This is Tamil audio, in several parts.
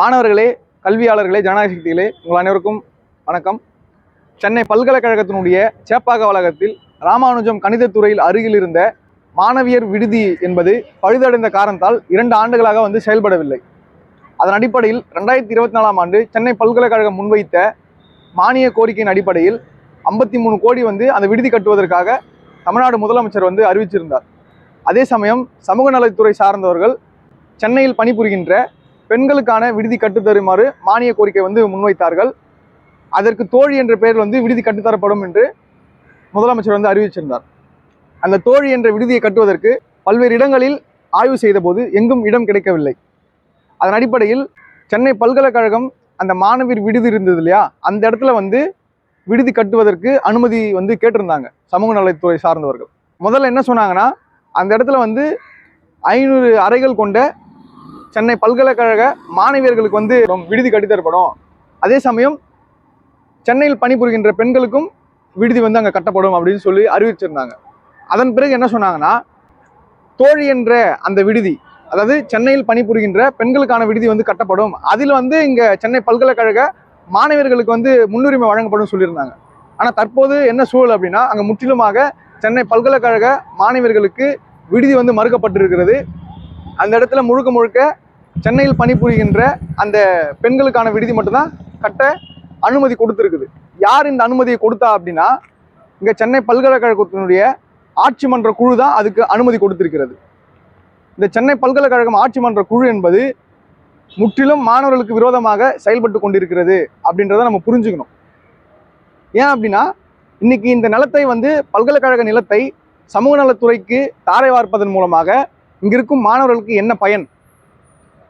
மாணவர்களே கல்வியாளர்களே ஜனநாயக சக்திகளே உங்கள் அனைவருக்கும் வணக்கம். சென்னை பல்கலைக்கழகத்தினுடைய சேப்பாக வளாகத்தில் ராமானுஜம் கணிதத்துறையில் அருகில் இருந்த மாணவியர் விடுதி என்பது பழுதடைந்த காரணத்தால் இரண்டு ஆண்டுகளாக வந்து செயல்படவில்லை. அதன் அடிப்படையில் ரெண்டாயிரத்தி இருபத்தி நாலாம் ஆண்டு சென்னை பல்கலைக்கழகம் முன்வைத்த மானிய கோரிக்கையின் அடிப்படையில் ஐம்பத்தி மூணு கோடி வந்து அந்த விடுதி கட்டுவதற்காக தமிழ்நாடு முதலமைச்சர் வந்து அறிவிச்சிருந்தார். அதே சமயம் சமூக நலத்துறை சார்ந்தவர்கள் சென்னையில் பணிபுரிகின்ற பெண்களுக்கான விடுதி கட்டுத்தருமாறு மானிய கோரிக்கை வந்து முன்வைத்தார்கள். அதற்கு தோழி என்ற பெயர் வந்து விடுதி கட்டுத்தரப்படும் என்று முதலமைச்சர் வந்து அறிவிச்சிருந்தார். அந்த தோழி என்ற விடுதியை கட்டுவதற்கு பல்வேறு இடங்களில் ஆய்வு செய்தபோது எங்கும் இடம் கிடைக்கவில்லை. அதன் அடிப்படையில் சென்னை பல்கலைக்கழகம் அந்த மாணவியர் விடுதி இருந்தது இல்லையா? அந்த இடத்துல வந்து விடுதி கட்டுவதற்கு அனுமதி வந்து கேட்டிருந்தாங்க சமூக நலத்துறை சார்ந்தவர்கள். முதல்ல என்ன சொன்னாங்கன்னா அந்த இடத்துல வந்து ஐநூறு அறைகள் கொண்ட சென்னை பல்கலைக்கழக மாணவியர்களுக்கு வந்து விடுதி கட்டித்தரப்படும். அதே சமயம் சென்னையில் பணிபுரிகின்ற பெண்களுக்கும் விடுதி வந்து அங்கே கட்டப்படும் அப்படின்னு சொல்லி அறிவிச்சிருந்தாங்க. அதன் பிறகு என்ன சொன்னாங்கன்னா தோழி என்ற அந்த விடுதி அதாவது சென்னையில் பணிபுரிகின்ற பெண்களுக்கான விடுதி வந்து கட்டப்படும். அதில் வந்து இங்கே சென்னை பல்கலைக்கழக மாணவர்களுக்கு வந்து முன்னுரிமை வழங்கப்படும் சொல்லியிருந்தாங்க. ஆனால் தற்போது என்ன சூழல் அப்படின்னா அங்கே முற்றிலுமாக சென்னை பல்கலைக்கழக மாணவர்களுக்கு விடுதி வந்து மறுக்கப்பட்டிருக்கிறது. அந்த இடத்துல முழுக்க முழுக்க சென்னையில் பணிபுரிகின்ற அந்த பெண்களுக்கான விடுதி மட்டும்தான் கட்ட அனுமதி கொடுத்துருக்குது. யார் இந்த அனுமதியை கொடுத்தா அப்படின்னா இங்கே சென்னை பல்கலைக்கழகத்தினுடைய ஆட்சி மன்ற குழு தான் அதுக்கு அனுமதி கொடுத்திருக்கிறது. இந்த சென்னை பல்கலைக்கழகம் ஆட்சி மன்ற குழு என்பது முற்றிலும் மாணவர்களுக்கு விரோதமாக செயல்பட்டு கொண்டிருக்கிறது அப்படின்றத நம்ம புரிஞ்சுக்கணும். ஏன் அப்படின்னா இன்னைக்கு இந்த நிலத்தை வந்து பல்கலைக்கழக நிலத்தை சமூக நலத்துறைக்கு தாரை வார்ப்பதன் மூலமாக இங்கே இருக்கும் மாணவர்களுக்கு என்ன பயன்?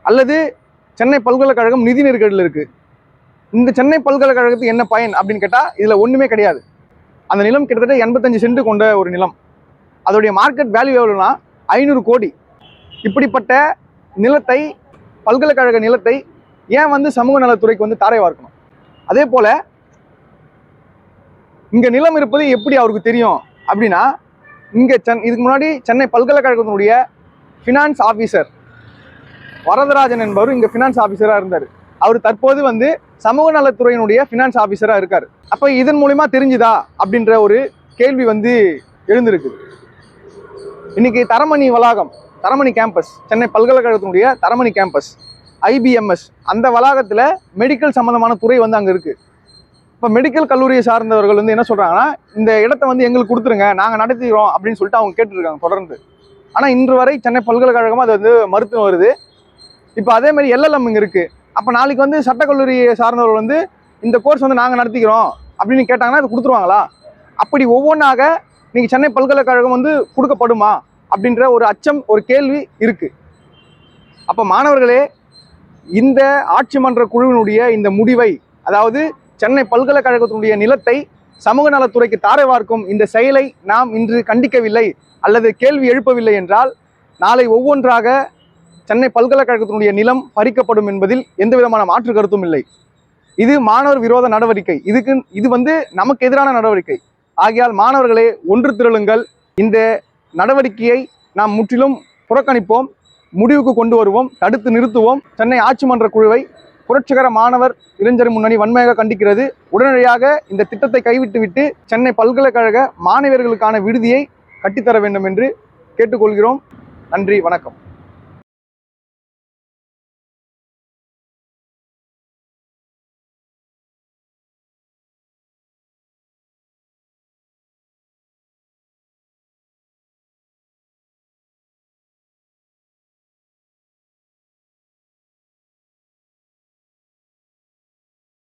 அல்லது சென்னை பல்கலைக்கழகம் நிதி நெருக்கடியில் இருக்குது இந்த சென்னை பல்கலைக்கழகத்துக்கு என்ன பயன் அப்படின்னு கேட்டால் இதில் ஒன்றுமே கிடையாது. அந்த நிலம் கிட்டத்தட்ட எண்பத்தஞ்சு சென்ட் கொண்ட ஒரு நிலம். அதோடைய மார்க்கெட் வேல்யூ எவ்வளோனா ஐநூறு கோடி. இப்படிப்பட்ட நிலத்தை பல்கலைக்கழக நிலத்தை ஏன் வந்து சமூக நலத்துறைக்கு வந்து தாரை வார்க்கணும்? அதே போல் இங்கே நிலம் இருப்பது எப்படி அவருக்கு தெரியும்? அப்படின்னா இங்கே சென் இதுக்கு முன்னாடி சென்னை பல்கலைக்கழகத்தினுடைய ஃபினான்ஸ் ஆஃபீஸர் வரதராஜன் என்பவர் இங்கே ஃபினான்ஸ் ஆஃபீஸராக இருந்தார். அவர் தற்போது வந்து சமூக நலத்துறையினுடைய ஃபினான்ஸ் ஆஃபீஸராக இருக்கார். அப்போ இதன் மூலிமா தெரிஞ்சுதா அப்படின்ற ஒரு கேள்வி வந்து எழுந்திருக்கு. இன்னைக்கு தரமணி வளாகம் தரமணி கேம்பஸ் சென்னை பல்கலைக்கழகத்தினுடைய தரமணி கேம்பஸ் ஐபிஎம்எஸ் அந்த வளாகத்தில் மெடிக்கல் சம்மந்தமான துறை வந்து அங்கே இருக்குது இப்போ மெடிக்கல் கல்லூரியை சார்ந்தவர்கள் வந்து என்ன சொல்கிறாங்கன்னா இந்த இடத்த வந்து எங்களுக்கு கொடுத்துருங்க நாங்கள் நடத்திக்கிறோம் அப்படின்னு சொல்லிட்டு அவங்க கேட்டுருக்காங்க தொடர்ந்து. ஆனால் இன்று வரை சென்னை பல்கலைக்கழகமாக அது வந்து மருத்துவம் வருது. இப்போ அதே மாதிரி எல்எல்எம் இங்கே இருக்குது அப்போ நாளைக்கு வந்து சட்டக்கல்லூரியை சார்ந்தவர்கள் வந்து இந்த கோர்ஸ் வந்து நாங்கள் நடத்திக்கிறோம் அப்படின்னு கேட்டாங்கன்னா அது கொடுத்துருவாங்களா? அப்படி ஒவ்வொன்றாக நீங்கள் சென்னை பல்கலைக்கழகம் வந்து கொடுக்கப்படுமா? அப்படின்ற ஒரு அச்சம் ஒரு கேள்வி இருக்குது அப்போ மாணவர்களே இந்த ஆட்சி மன்ற குழுவினுடைய இந்த முடிவை அதாவது சென்னை பல்கலைக்கழகத்தினுடைய நிலத்தை சமூக நலத்துறைக்கு தாரை வார்க்கும் இந்த செயலை நாம் இன்று கண்டிக்கவில்லை அல்லது கேள்வி எழுப்பவில்லை என்றால் நாளை ஒவ்வொன்றாக சென்னை பல்கலைக்கழகத்தினுடைய நிலம் பறிக்கப்படும் என்பதில் எந்த விதமான மாற்று கருத்தும் இல்லை. இது மாணவர் விரோத நடவடிக்கை. இதுக்கு இது வந்து நமக்கு எதிரான நடவடிக்கை. ஆகையால் மாணவர்களே ஒன்று திரளுங்கள். இந்த நடவடிக்கையை நாம் முற்றிலும் புறக்கணிப்போம் முடிவுக்கு கொண்டு வருவோம் தடுத்து நிறுத்துவோம். சென்னை ஆட்சி மன்ற குழுவை புரட்சிகர மாணவர் இளைஞர் முன்னணி வன்மையாக கண்டிக்கிறது. உடனடியாக இந்த திட்டத்தை கைவிட்டுவிட்டு சென்னை பல்கலைக்கழக மாணவர்களுக்கான விடுதியை கட்டித்தர வேண்டும் என்று கேட்டுக்கொள்கிறோம். நன்றி வணக்கம்.